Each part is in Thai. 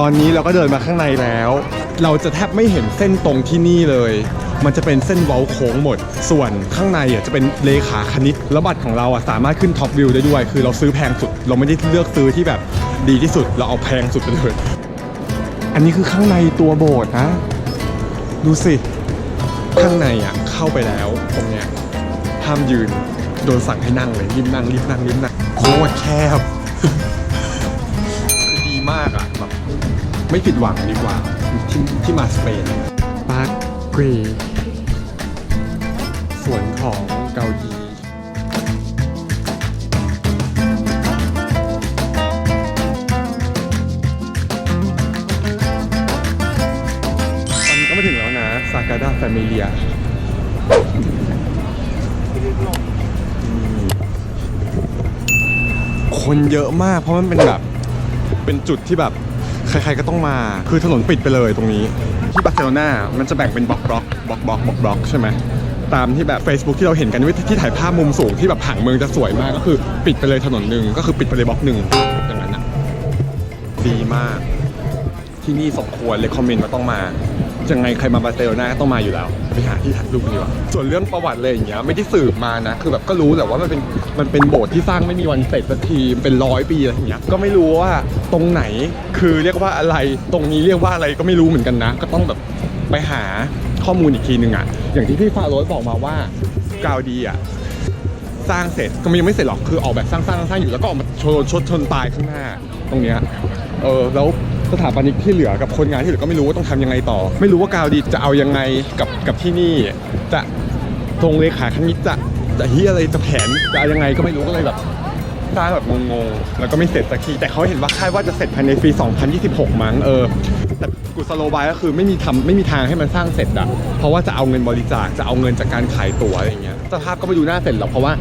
ตอนนี้เราก็เดินมาข้างในแล้ว เราจะแทบไม่เห็นเส้นตรงที่นี่เลย มันจะเป็นเส้นเว้าโค้งหมด ส่วนข้างในอะจะเป็นเลขาคณิตแล้วบัตรของเราอะสามารถขึ้นท็อปวิวได้ด้วย คือเราซื้อแพงสุด เราไม่ได้เลือกซื้อที่แบบดีที่สุด เราเอาแพงสุดไปเลย อันนี้คือข้างในตัวโบสถ์นะ ดูสิ ข้างในอะเข้าไปแล้วตรงเนี้ยห้ามยืน โดนสั่งให้นั่งเลยรีบนั่งรีบนั่งรีบนั่งโคตรแคบ มากอะแบบไม่ผิดหวังดีกว่าที่ที่มาสเปนปาร์กรีสวนของเกาหลีตอนนี้ก็มาถึงแล้วนะซากาดาแฟมิเลียคนเยอะมากเพราะมันเป็นแบบ เป็นจุดที่แบบใครๆก็ต้องมา คือถนนปิดไปเลยตรงนี้ ที่บาร์เซโลนามันจะแบ่งเป็นบล็อกบล็อกบล็อกบล็อกบล็อกบล็อกใช่ไหมตามที่แบบ Facebook ที่เราเห็นกันวิที่ถ่ายภาพมุมสูงที่แบบผังเมืองจะสวยมากก็คือปิดไปเลยถนนหนึ่งก็คือปิดไปเลยบล็อกหนึ่งอย่างนั้นอะดีมาก ที่นี่สมควรเลยคอมเมนต์ว่าต้องมา ยังไงใครมาบาร์เซโลนาก็ต้องมาอยู่แล้วไปหาที่ถ่ายรูปกันดีกว่าส่วนเรื่องประวัติเลยอย่างเงี้ยไม่ได้สืบมานะ คือแบบก็รู้แหละว่ามันเป็นมันเป็นโบสถ์ที่สร้างไม่มีวันเสร็จสักทีเป็นร้อยปีอะไรอย่างเงี้ยก็ไม่รู้ว่าตรงไหนคือเรียกว่าอะไรตรงนี้เรียกว่าอะไรก็ไม่รู้เหมือนกันนะ ก็ต้องแบบไปหาข้อมูลอีกทีหนึ่งอะอย่างที่พี่ฟาโรสบอกมาว่ากาวดีอะสร้างเสร็จก็มันยังไม่เสร็จหรอกคือออกแบบสร้างสร้างสร้างอยู่แล้วก็ออกมาชนชนชนตายข้างหน้า ตรงเนี้ยเออแล้ว สถาปนิกที่เหลือกับคนงานที่เหลือก็ไม่รู้ว่าต้องทำยังไงต่อ ไม่รู้ว่ากาวดีจะเอายังไงกับกับที่นี่ จะตรงเลขาคณิตจะจะเฮียอะไรจะแผนจะยังไงก็ไม่รู้ก็เลยแบบสร้างแบบงงๆแล้วก็ไม่เสร็จสักทีแต่เขาเห็นว่าคาดว่าจะเสร็จภายในปี 2026 มั้งเออแต่กุศโลบายก็คือไม่มีทำไม่มีทางให้มันสร้างเสร็จอะเพราะว่าจะเอาเงินบริจาคจะเอาเงินจากการขายตั๋วอะไรอย่างเงี้ยสภาพก็ไม่ดูหน่าเสร็จหรอกเพราะว่า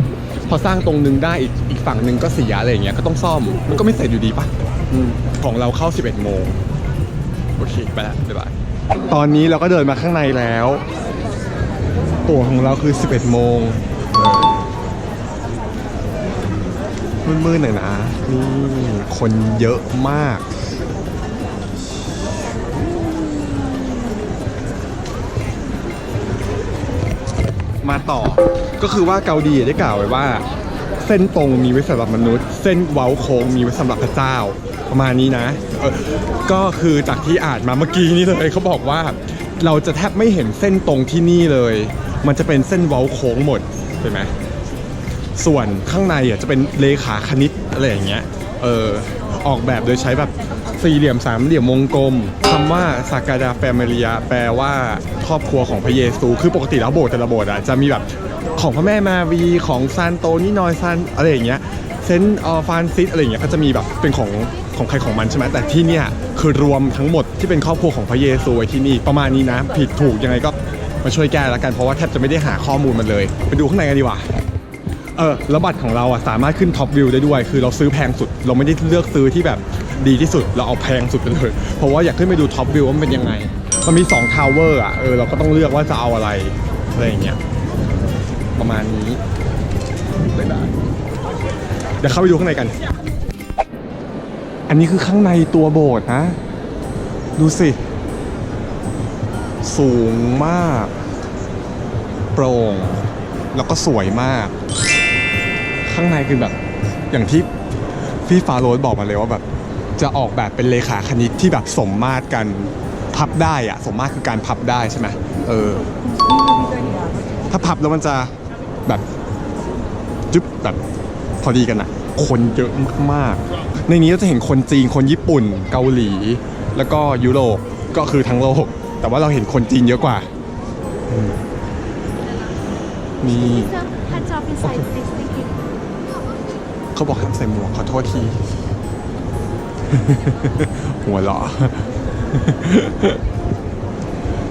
พอสร้างตรงนึงได้อีกอีกฝั่งหนึ่งก็เสียอะไรอย่างเงี้ยก็ต้องซ่อมมันก็ไม่เสร็จอยู่ดีปะอืม ของเราเข้า 11 โมง โอเค ไปละบ๊ายบาย ตอนนี้เราก็เดินมาข้างในแล้ว ตั๋วของเราคือ 11 โมงมืดๆหน่อยนะนี่คนเยอะมาก มาต่อก็คือว่าเกาดีได้กล่าวไว้ว่า เส้นตรงมีไว้สำหรับมนุษย์ เส้นเว้าโค้งมีไว้สำหรับพระเจ้า ประมาณนี้นะเออก็คือจากที่อ่านมาเมื่อกี้นี้เลยเขาบอกว่าเราจะแทบไม่เห็นเส้นตรงที่นี่เลย มันจะเป็นเส้นเว้าโค้งหมดเห็นไหมส่วนข้างในอะจะเป็นเลขาคณิตอะไรอย่างเงี้ยเออออกแบบโดยใช้แบบสี่เหลี่ยมสามเหลี่ยมวงกลมคำว่าสากาดาแฟมิเลียแปลว่าครอบครัวของพระเยซู คือปกติแล้วโบสถ์แต่ละโบสถ์อะจะมีแบบของพระแม่มารีของซานโตนินอยซานอะไรอย่างเงี้ยเซนต์ออฟานซิสอะไรอย่างเงี้ยก็จะมีแบบเป็นของ ของใครของมันใช่ไหมแต่ที่เนี่ยคือรวมทั้งหมดที่เป็นครอบครัวของพระเยซูไว้ที่นี่ประมาณนี้นะ ผิดถูกยังไงก็มาช่วยแก้แล้วกันเพราะว่าแทบจะไม่ได้หาข้อมูลมันเลย ไปดูข้างในกันดีกว่าเออแล้วบัตรของเราอะสามารถขึ้นท็อปวิวได้ด้วย คือเราซื้อแพงสุด เราไม่ได้เลือกซื้อที่แบบดีที่สุด เราเอาแพงสุดไปเลย เพราะว่าอยากขึ้นไปดูท็อปวิวว่ามันเป็นยังไง มันมี2ทาวเวอร์อะ เออเราก็ต้องเลือกว่าจะเอาอะไรอะไรอย่างเงี้ย ประมาณนี้ได้เดี๋ยวเข้าไปดูข้างในกัน อันนี้คือข้างในตัวโบสถ์นะ ดูสิ สูงมาก โปร่ง แล้วก็สวยมาก ข้างในคือแบบ อย่างที่พี่ฟาโรสบอกมาเลยว่าแบบ จะออกแบบเป็นเลขาคณิตที่แบบสมมาตรกันพับได้อะสมมาตรคือการพับได้ใช่ไหมเออ ถ้าพับแล้วมันจะแบบจึ๊บแบบพอดีกันอะ คนเยอะมากๆ ในนี้เราจะเห็นคนจีน คนญี่ปุ่น เกาหลี แล้วก็ยุโรป ก็คือทั้งโลก แต่ว่าเราเห็นคนจีนเยอะกว่าอืมนี่ Hands off inside, please. Thank you. เขาบอกห้ามใส่หมวกขอโทษที หัวเราะ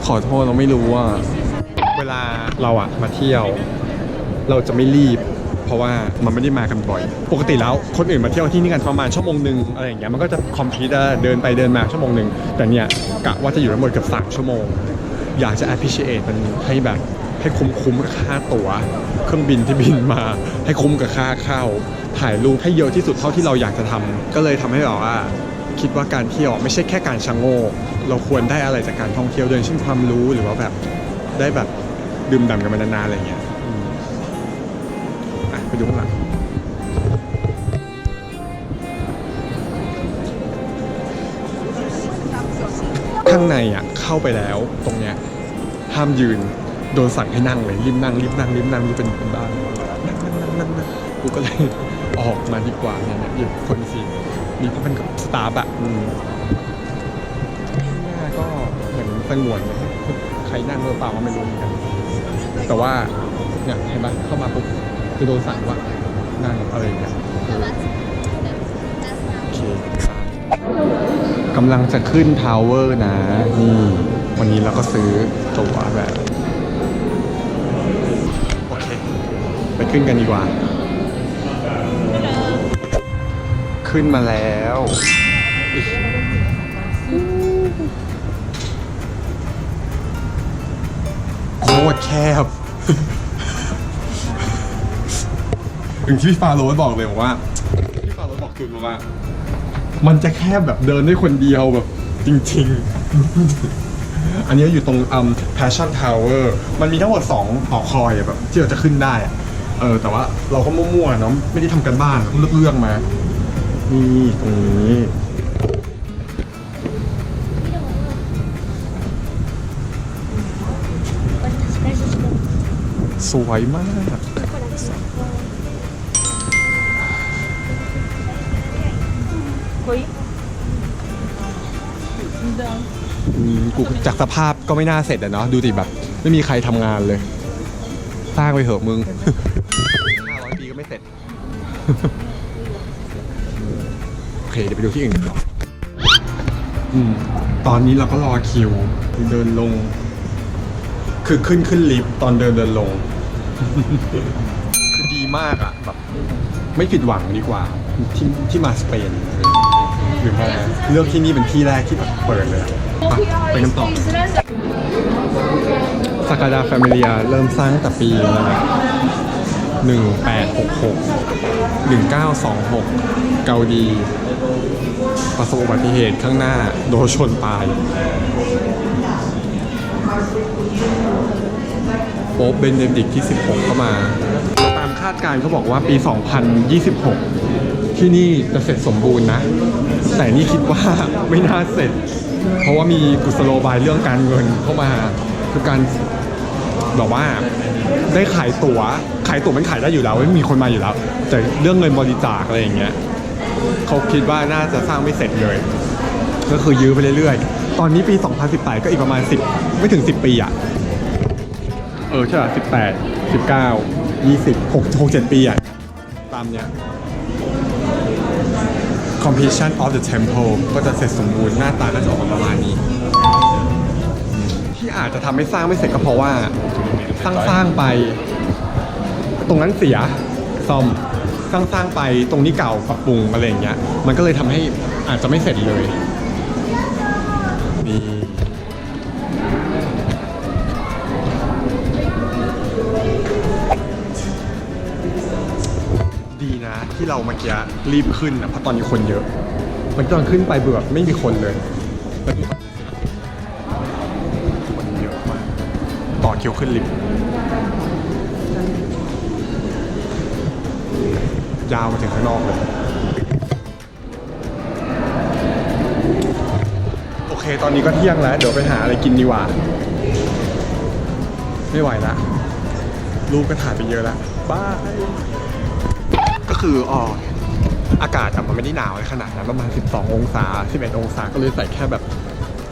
ขอโทษเราไม่รู้ว่า เวลาเราอะมาเที่ยว เราจะไม่รีบ เพราะว่ามันไม่ได้มากันบ่อย ปกติแล้วคนอื่นมาเที่ยวที่นี่กันประมาณชั่วโมงหนึ่งอะไรอย่างเงี้ยมันก็จะคอมพิวเตอร์เดินไปเดินมาชั่วโมงหนึ่งแต่เนี่ยกะว่าจะอยู่ทั้งหมดเกือบสามชั่วโมง อยากจะ appreciate มันให้แบบให้คุ้มคุ้มกับค่าตั๋ว เครื่องบินที่บินมา ให้คุ้มกับค่าเข้าถ่ายรูปให้เยอะที่สุดเท่าที่เราอยากจะทำก็เลยทำให้เราว่าคิดว่าการเที่ยวไม่ใช่แค่การชะโงกเราควรได้อะไรจากการท่องเที่ยวด้วยเช่นความรู้หรือว่าแบบได้แบบดื่มด่ำกันมานานๆอะไรอย่างเงี้ย ไปดูข้างหลังข้างในอะเข้าไปแล้วตรงเนี้ยห้ามยืนโดนสั่งให้นั่งเลยรีบนั่งรีบนั่งรีบนั่งรีบเป็นเป็นบ้านนั่งนั่งนั่งนั่งนั่งกูก็เลยออกมาดีกว่าเนี่ยเนี่ยอยู่คนสิมีเพราะมันกับสตาฟอะอืมหน้าก็เหมือนสงวนใครนั่งหรือเปล่าไม่รู้เหมือนกันแต่ว่าเนี่ยเห็นไหมเข้ามาปุ๊บ จะโดนสั่งว่านั่งอะไรอย่างเงี้ยโอเคครับกำลังจะขึ้นทาวเวอร์นะ นี่ วันนี้เราก็ซื้อตั๋วแบบ โอเค ไปขึ้นกันดีกว่า ขึ้นมาแล้วอิ๊ยโคตรแคบ ถึงที่พี่ฟาโรสบอกเลยบอกว่าพี่ฟาโรสบอกจุดมาว่า มันจะแค่แบบเดินได้คนเดียวแบบจริง ๆ อันนี้อยู่ตรงอืม Passion Tower มันมีทั้งหมด2หอคอยอะแบบที่เราจะขึ้นได้อะเออ แต่ว่าเราก็มั่วๆเนาะไม่ได้ทำกันบ้านเลือกเลือกๆมา นี่ตรงนี้ สวยมาก กูจากสภาพก็ไม่น่าเสร็จอะเนาะดูดิแบบไม่มีใครทำงานเลยสร้างไปเถอะมึง 500ปีก็ไม่เสร็จ โอเคเดี๋ยวไปดูที่อื่นกันต่ออืมตอนนี้เราก็รอคิวเดินลง คือขึ้นขึ้นลิฟต์ตอนเดินเดินลง คือดีมากอะแบบ ไม่ผิดหวังดีกว่าที่ที่มาสเปน หรือว่าเลือกที่นี่เป็นที่แรกที่แบบเปิดเลยอะไปไปกันต่อสกาดาแฟมิเลียเริ่มสร้างตั้งแต่ปีหนึ่งแปดหกหกหนึ่งเก้าสองหกเกาดี ประสบอุบัติเหตุข้างหน้าโดนชนตายโป๊ปเบนเดดิกที่ 16 เข้ามา ตามคาดการณ์เขาบอกว่าปี 2026 ที่นี่จะเสร็จสมบูรณ์นะ แต่นี่คิดว่าไม่น่าเสร็จ เพราะว่ามีกุศโลบายเรื่องการเงินเข้ามาคือการแบบว่าได้ขายตั๋วขายตั๋วมันขายได้อยู่แล้วไม่มีคนมาอยู่แล้ว แต่เรื่องเงินบริจาคอะไรอย่างเงี้ยเขาคิดว่าน่าจะสร้างไม่เสร็จเลย ก็คือยื้อไปเรื่อยๆ ตอนนี้ปี 2018 ก็อีกประมาณ 10 ไม่ถึง 10 ปีอะเออใช่ป่ะสิบแปดสิบเก้ายี่สิบหกหกเจ็ดปีอะตามเนี้ย completion of the temple ก็จะเสร็จสมบูรณ์หน้าตาก็จะออกมาประมาณนี้ ที่อาจจะทำให้สร้างไม่เสร็จก็เพราะว่าสร้างสร้างไป ตรงนั้นเสียซ่อมสร้างสร้างไปตรงนี้เก่าปรับปรุงอะไรอย่างเงี้ย มันก็เลยทำให้อาจจะไม่เสร็จเลยนี่ ที่เราเมื่อกี้รีบขึ้นนะเพราะตอนนี้คนเยอะมันตอนขึ้นไปเบื่อไม่มีคนเลยแล้วมีคนเยอะมากต่อคิวขึ้นลิฟต์ยาวมาถึงข้างนอกเลยโอเค ตอนนี้ก็เที่ยงแล้ว เดี๋ยวไปหาอะไรกินดีกว่า ไม่ไหวละรูปก็ถ่ายไปเยอะแล้วบาย คืออ๋ออากาศอะมันไม่ได้หนาวอะไรขนาดนั้นประมาณ 12 องศา 11 องศาก็เลยใส่แค่แบบ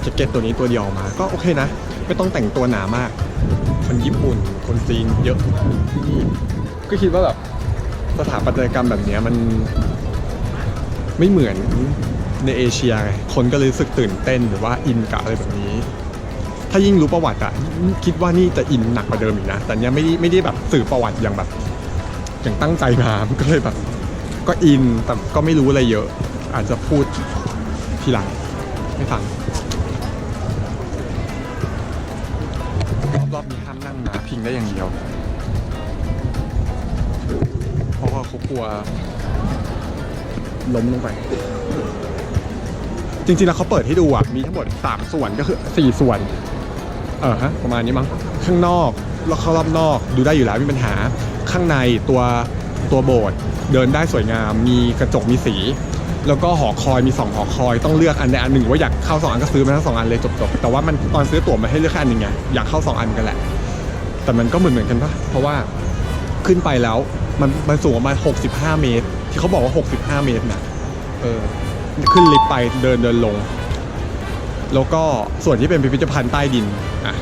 แจ็คเก็ตตัวนี้ตัวเดียวมา ก็โอเคนะ ไม่ต้องแต่งตัวหนามาก คนญี่ปุ่น คนจีนเยอะที่นี่ก็คิดว่าแบบสถาปัตยกรรมแบบนี้มันไม่เหมือนในเอเชียไงคนก็เลยรู้สึกตื่นเต้นหรือว่าอินกับอะไรแบบนี้ ถ้ายิ่งรู้ประวัติอะคิดว่านี่จะอินหนักกว่าเดิมอีกนะ แต่เนี้ยไม่ได้ไม่ได้แบบสื่อประวัติอย่างแบบ อย่างตั้งใจมามันก็เลยแบบ ก็อินแต่ก็ไม่รู้อะไรเยอะ อาจจะพูดทีหลังไม่ฟัง รอบๆนี้ห้ามนั่งนะพิงได้อย่างเดียว เพราะว่าเขากลัว ล้มลงไป จริงๆแล้วเขาเปิดให้ดูอะ มีทั้งหมด 3 ส่วนก็คือ 4 ส่วน เออฮะ ประมาณนี้มั้งข้างนอกแล้วเข้ารอบนอกดูได้อยู่แล้วไม่มีปัญหา ข้างในตัวตัวโบสถ์เดินได้สวยงาม มีกระจกมีสี แล้วก็หอคอยมี 2 หอคอย ต้องเลือกอันใดอันหนึ่งว่าอยากเข้าสองอันก็ซื้อมาทั้งสองอันเลยจบๆแต่ว่ามันตอนซื้อตั๋วมาให้เลือกแค่อันหนึ่งไงอยากเข้าสองอันกันแหละ แต่มันก็เหมือนเหมือนกันปะเพราะว่าขึ้นไปแล้วมันมันสูงประมาณ65 เมตร ที่เขาบอกว่า 65 เมตรนะเออขึ้นลิฟต์ไปเดินเดินลง แล้วก็ส่วนที่เป็นพิพิธภัณฑ์ใต้ดินอะ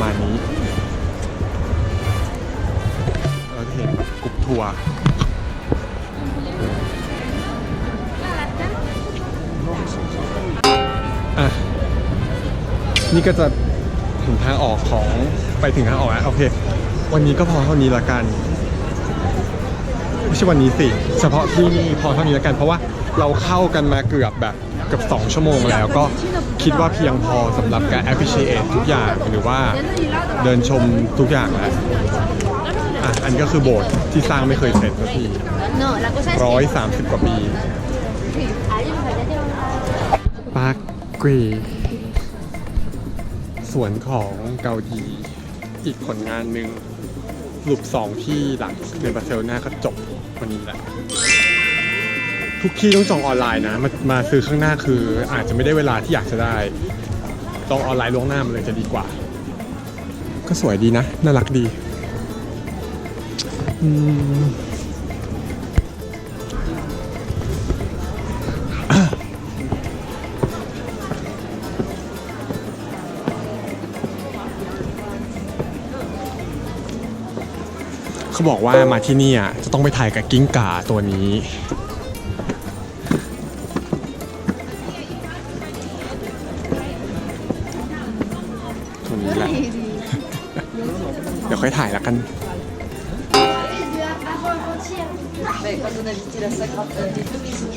มานี้ัวอะนี่ก็จะถึงทางออกของไปถึงทางออกแล้วโอเค วันนี้ก็พอเท่านี้ละกันไม่ใช่วันนี้สิ เฉพาะที่นี่พอเท่านี้ละกันเพราะว่าเราเข้ากันมาเกือบแบบเกือบ2ชั่วโมงแล้วก็คิดว่าเพียงพอสำหรับการ appreciate ทุกอย่างหรือว่าเดินชมทุกอย่างแล้ว อะอันนี้ก็คือโบสถ์ที่สร้างไม่เคยเสร็จสักที No, la cosa es ร้อยสามสิบกว่าปี que ahí nos allá llevan ปาร์คกรีสวนของเกาหลีอีกผลงานหนึ่งสรุปสองที่หลังในบาร์เซโลนาก็จบวันนี้แหละ ทุกที่ต้องจองออนไลน์นะมามาซื้อข้างหน้าคือ อาจจะไม่ได้เวลาที่อยากจะได้จองออนไลน์ล่วงหน้ามันเลยจะดีกว่า ก็สวยดีนะ น่ารักดีอืม เขาบอกว่ามาที่นี่อะจะต้องไปถ่ายกับกิ้งก่าตัวนี้ ตัวนี้แหละ เดี๋ยวค่อยถ่ายแล้วกัน on a visité la Sagrada, euh, les deux maisons,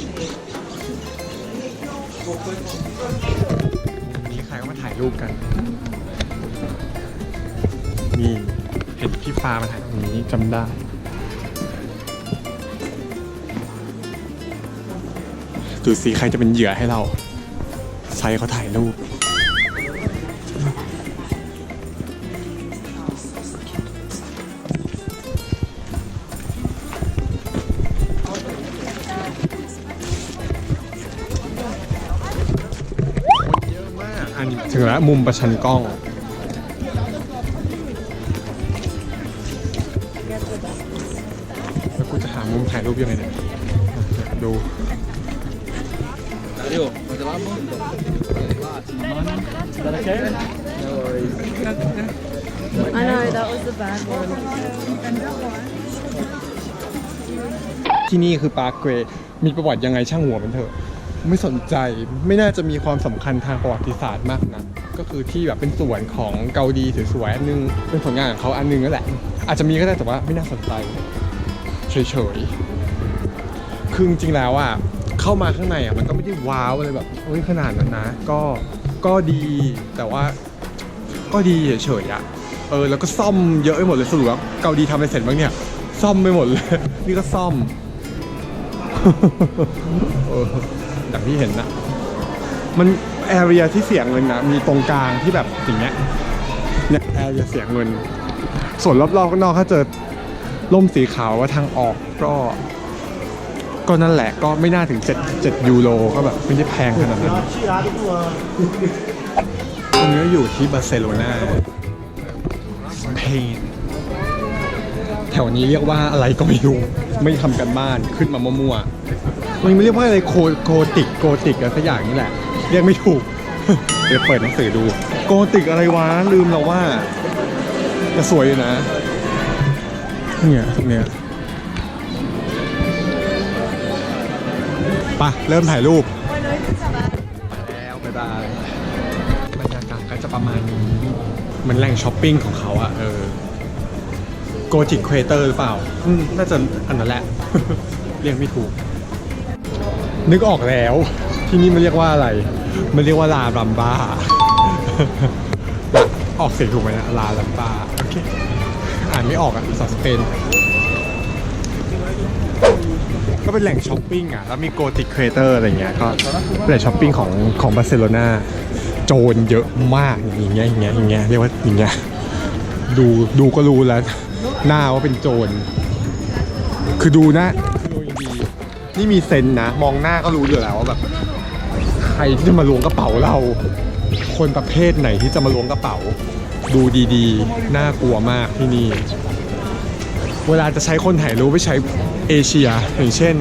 วันนี้ใครก็มาถ่ายรูปกัน นี่เห็นพี่ฟ้ามาถ่ายตรงนี้จำได้ ดูสิใครจะเป็นเหยื่อให้เรา ใช้เขาถ่ายรูป มุมประชันกล้อง แล้วกูจะหามุมถ่ายรูปยังไงเนี่ย ดู I know, that was the bad one. ที่นี่คือปาร์คเกรย์มีประวัติยังไงช่างหัวมันเถอะ ไม่สนใจไม่น่าจะมีความสำคัญทางประวัติศาสตร์มากนะก็คือที่แบบเป็นส่วนของเกาหลีสวยๆอันนึงเป็นผลงานของเขาอันนึงนั่นแหละ อาจจะมีก็ได้แต่ว่าไม่น่าสนใจเฉยๆคือจริงๆแล้วอะเข้ามาข้างในอะมันก็ไม่ได้ว้าวอะไรแบบเฮ้ยขนาดนั้นนะ ก็ก็ดีแต่ว่าก็ดีเฉยๆอะเออแล้วก็ซ่อมเยอะไปหมดเลยสรุปว่าเกาหลีทำอะไรเสร็จบ้างเนี่ย ซ่อมไปหมดเลย นี่ก็ซ่อม อย่างที่เห็นนะมันแอเรียที่เสียงเงินนะมีตรงกลางที่แบบอย่างเงี้ยเนี่ยแอเรียเสียงเงิน ส่วนรอบๆข้างนอกถ้าเจอร่มสีขาวว่าทางออกก็ ก็นั่นแหละก็ไม่น่าถึง7 7ยูโรก็แบบไม่ได้แพงขนาดนั้นตรงนี้อยู่ที่บาร์เซโลนาสเปน แถวนี้เรียกว่าอะไรก็ไม่รู้ไม่ทำกันบ้านขึ้นมามั่วๆมันไม่เรียกว่าอะไรโคโกติกโกติกอะไรสักอย่างนี่แหละ เรียกไม่ถูก เดี๋ยวเปิดหนังสือดู โกติกอะไรวะลืมแล้วว่าจะสวยอยู่นะ เนี่ยเนี้ยไปะเริ่มถ่ายรูปแล้วบ๊ายบายบรรยากาศก็จะประมาณนี้มันแหล่งช้อปปิ้งของเขาอะเออ โกจิ c เควเตอร์หรือเปล่าอืมน่าจะอันนั้นแหละ เรียกไม่ถูก นึกออกแล้ว ที่นี่มันเรียกว่าอะไร มันเรียกว่าลาลัมบ้า ออกเสียงถูกไหมนะลาลัมบ้า โอเค อ่านไม่ออกอะภาษาสเปน ก็เป็นแหล่งช้อปปิ้งอะ แล้วมีโกติกครีเอเตอร์อะไรเงี้ย ก็เป็นแหล่งช้อปปิ้งของของบาร์เซโลนาโจรเยอะมากอย่างเงี้ยอย่างเงี้ยอย่างเงี้ยเรียกว่าอย่างเงี้ยดูดูก็รู้แล้ว หน้าว่าเป็นโจร คือดูหน้าคือดูดีนี่มีเซนนะ มองหน้าก็รู้อยู่แล้วว่าแบบ ใครที่จะมาล้วงกระเป๋าเรา คนประเภทไหนที่จะมาล้วงกระเป๋า ดูดีๆ น่ากลัวมากที่นี่ เวลาจะใช้คนถ่ายรูปไม่ใช้เอเชียอย่างเช่น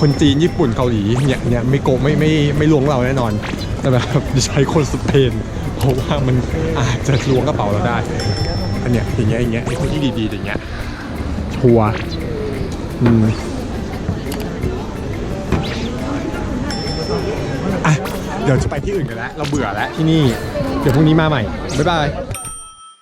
คนจีนญี่ปุ่นเกาหลีเนี่ยเนี่ยไม่โกงไม่ไม่ไม่ล้วงเราแน่นอน แต่แบบใช้คนสเปนเพราะว่ามันอาจจะล้วงกระเป๋าเราได้ อันเนี้ยอย่างเงี้ยอย่างเงี้ยไอ้พวกที่ดีๆอย่างเงี้ยชัวร์อืมอะเดี๋ยวจะไปที่อื่นกันแล้ว เราเบื่อแล้วที่นี่ เดี๋ยวพรุ่งนี้มาใหม่ บ๊ายบาย